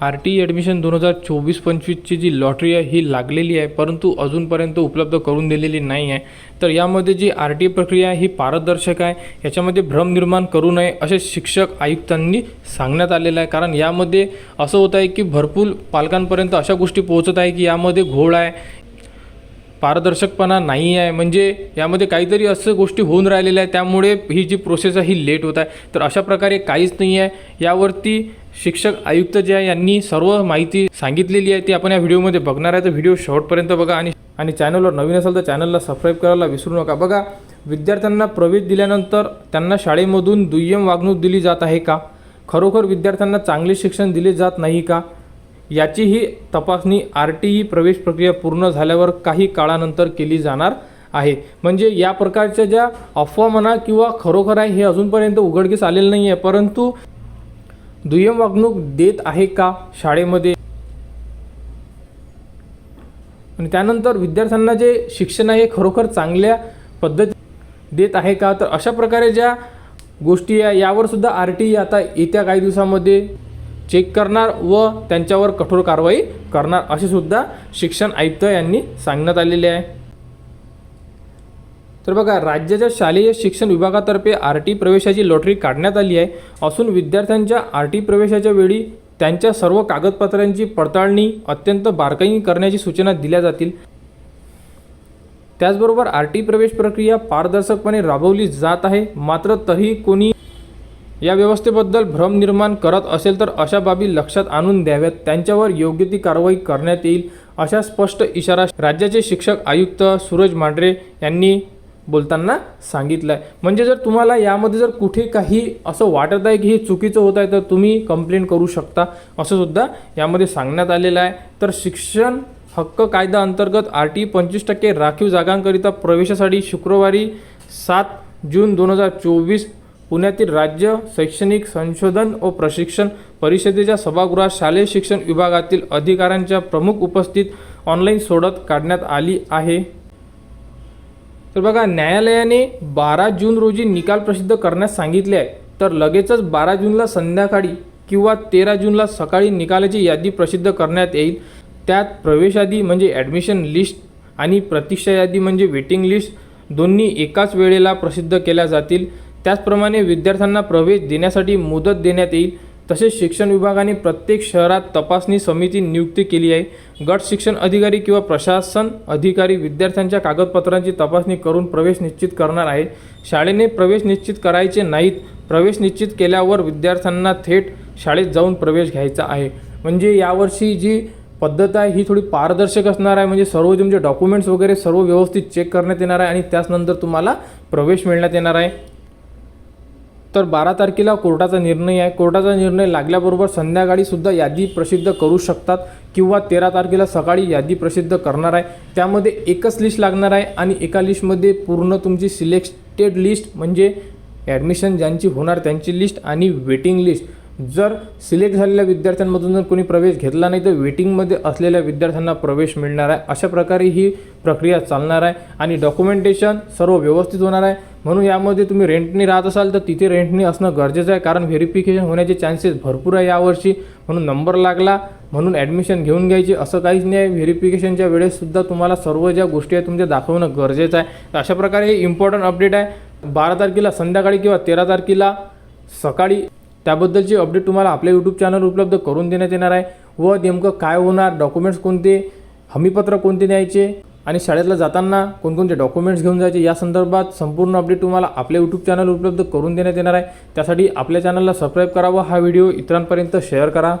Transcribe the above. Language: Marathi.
आर टी e ॲडमिशन दोन हजार चोवीस पंचवीसची जी लॉटरी आहे ही लागलेली आहे परंतु अजूनपर्यंत उपलब्ध करून दिलेली नाही आहे. तर यामध्ये जी आर टी e प्रक्रिया आहे ही पारदर्शक आहे. याच्यामध्ये भ्रम निर्माण करू नये असे शिक्षक आयुक्तांनी सांगण्यात आलेलं आहे. कारण यामध्ये असं होत आहे की भरपूर पालकांपर्यंत अशा गोष्टी पोहोचत आहे की यामध्ये घोळ आहे पारदर्शकपणा नाही आहे. म्हणजे यामध्ये काहीतरी असं गोष्टी होऊन राहिलेल्या आहे त्यामुळे ही जी प्रोसेस आहे ही लेट होत आहे. तर अशा प्रकारे काहीच नाही आहे. यावरती शिक्षक आयुक्त जे आहे यांनी सर्व माहिती सांगितलेली आहे. ती आपण या व्हिडिओमध्ये बघणार आहे. तर व्हिडिओ शॉर्टपर्यंत बघा आणि आणि चॅनलवर नवीन असेल तर चॅनलला सबस्क्राईब करायला विसरू नका. बघा विद्यार्थ्यांना प्रवेश दिल्यानंतर त्यांना शाळेमधून दुय्यम वागणूक दिली जात आहे का? खरोखर विद्यार्थ्यांना चांगले शिक्षण दिले जात नाही का? याचीही तपासणी आर टी ई प्रवेश प्रक्रिया पूर्ण झाल्यावर काही काळानंतर केली जाणार आहे. म्हणजे या प्रकारच्या ज्या अफवा म्हणा किंवा खरोखर आहे हे अजूनपर्यंत उघडकीस आलेलं नाही आहे परंतु दुय्यम वागणूक देत आहे का शाळेमध्ये? आणि त्यानंतर विद्यार्थ्यांना जे शिक्षण आहे खरोखर चांगल्या पद्धती देत आहे का? तर अशा प्रकारे ज्या गोष्टी आहे यावर सुद्धा आर टी आता येत्या काही दिवसामध्ये चेक करणार व त्यांच्यावर कठोर कारवाई करणार असे सुद्धा शिक्षण आयुक्त यांनी सांगण्यात आलेले आहे. तर बघा राज्याच्या शालेय शिक्षण विभागातर्फे आर टी प्रवेशाची लॉटरी काढण्यात आली आहे. असून विद्यार्थ्यांच्या आर टी प्रवेशाच्या वेळी त्यांच्या सर्व कागदपत्रांची पडताळणी अत्यंत बारकाईने करण्याची सूचना दिल्या जातील. त्याचबरोबर आर टी प्रवेश प्रक्रिया पारदर्शकपणे राबवली जात आहे. मात्र तरीही कोणी या व्यवस्थेबद्दल भ्रम निर्माण करत असेल तर अशा बाबी लक्षात आणून द्याव्यात. त्यांच्यावर योग्य ती कारवाई करण्यात येईल अशा स्पष्ट इशारा राज्याचे शिक्षक आयुक्त सूरज मांढरे यांनी बोलताना सांगितलं आहे म्हणजे जर तुम्हाला यामध्ये जर कुठे काही असं वाटत आहे की हे चुकीचं होत आहे तर तुम्ही कंप्लेंट करू शकता असं सुद्धा यामध्ये सांगण्यात आलेलं आहे. तर शिक्षण हक्क कायदा अंतर्गत आर टी पंचवीस टक्के राखीव जागांकरिता प्रवेशासाठी शुक्रवारी सात जून दोन हजार चोवीस पुण्यातील राज्य शैक्षणिक संशोधन व प्रशिक्षण परिषदेच्या सभागृहात शालेय शिक्षण विभागातील अधिकाऱ्यांच्या प्रमुख उपस्थित ऑनलाईन सोडत काढण्यात आली आहे. तर बघा न्यायालयाने बारा जून रोजी निकाल प्रसिद्ध करण्यास सांगितले आहे. तर लगेचच बारा जूनला संध्याकाळी किंवा तेरा जूनला सकाळी निकालाची यादी प्रसिद्ध करण्यात येईल. त्यात प्रवेश यादी म्हणजे ॲडमिशन लिस्ट आणि प्रतीक्षा यादी म्हणजे वेटिंग लिस्ट दोन्ही एकाच वेळेला प्रसिद्ध केल्या जातील. त्याचप्रमाणे विद्यार्थ्यांना प्रवेश देण्यासाठी मुदत देण्यात येईल. तसेच शिक्षण विभागाने प्रत्येक शहरात तपासणी समिती नियुक्ती केली आहे. गट शिक्षण अधिकारी किंवा प्रशासन अधिकारी विद्यार्थ्यांच्या कागदपत्रांची तपासणी करून प्रवेश निश्चित करणार आहे शाळेने प्रवेश निश्चित करायचे नाहीत. प्रवेश निश्चित केल्यावर विद्यार्थ्यांना थेट शाळेत जाऊन प्रवेश घ्यायचा आहे. म्हणजे यावर्षी जी पद्धत आहे ही थोडी पारदर्शक असणार आहे. म्हणजे सर्व जे डॉक्युमेंट्स वगैरे सर्व व्यवस्थित चेक करण्यात येणार आहे आणि त्याचनंतर तुम्हाला प्रवेश मिळण्यात येणार आहे. तर बारा तारखेला कोर्टाचा निर्णय आहे. कोर्टाचा निर्णय लागल्याबरोबर संध्याकाळीसुद्धा यादी प्रसिद्ध करू शकतात किंवा तेरा तारखेला सकाळी यादी प्रसिद्ध करणार आहे. त्यामध्ये एकच लिस्ट लागणार आहे आणि एका लिस्टमध्ये पूर्ण तुमची सिलेक्टेड लिस्ट म्हणजे ॲडमिशन ज्यांची होणार त्यांची लिस्ट आणि वेटिंग लिस्ट जर सिलेक्ट झालेल्या विद्यार्थ्यांमधून जर कोणी प्रवेश घेतला नाही तर वेटिंगमध्ये असलेल्या विद्यार्थ्यांना प्रवेश मिळणार आहे. अशा प्रकारे ही प्रक्रिया चालणार आहे आणि डॉक्युमेंटेशन सर्व व्यवस्थित होणार आहे. म्हणून यामध्ये तुम्ही रेंटने राहत असाल तर तिथे रेंटने असणं गरजेचं आहे. कारण व्हेरिफिकेशन होण्याचे चान्सेस भरपूर आहे यावर्षी. म्हणून नंबर लागला. म्हणून ॲडमिशन घेऊन घ्यायची. असं काहीच नाही आहे. व्हेरिफिकेशनच्या वेळेससुद्धा तुम्हाला सर्व ज्या गोष्टी आहेत तुमच्या दाखवणं गरजेचं आहे. तर अशा प्रकारे हे इम्पॉर्टंट अपडेट आहे. बारा तारखेला संध्याकाळी किंवा तेरा तारखेला सकाळी त्याबद्दलची अपडेट तुम्हाला आपल्या यूट्यूब चॅनल उपलब्ध करून देण्यात येणार आहे. व नेमकं काय होणार? डॉक्युमेंट्स कोणते? हमीपत्र कोणते द्यायचे आणि शाळेतला जाताना कोणकोणते डॉक्युमेंट्स घेऊन जायचे या संदर्भात संपूर्ण अपडेट तुम्हाला आपल्या यूट्यूब चॅनल उपलब्ध करून देण्यात येणार आहे. त्यासाठी आपल्या चॅनलला सबस्क्राईब करावं हा व्हिडिओ इतरांपर्यंत शेअर करा.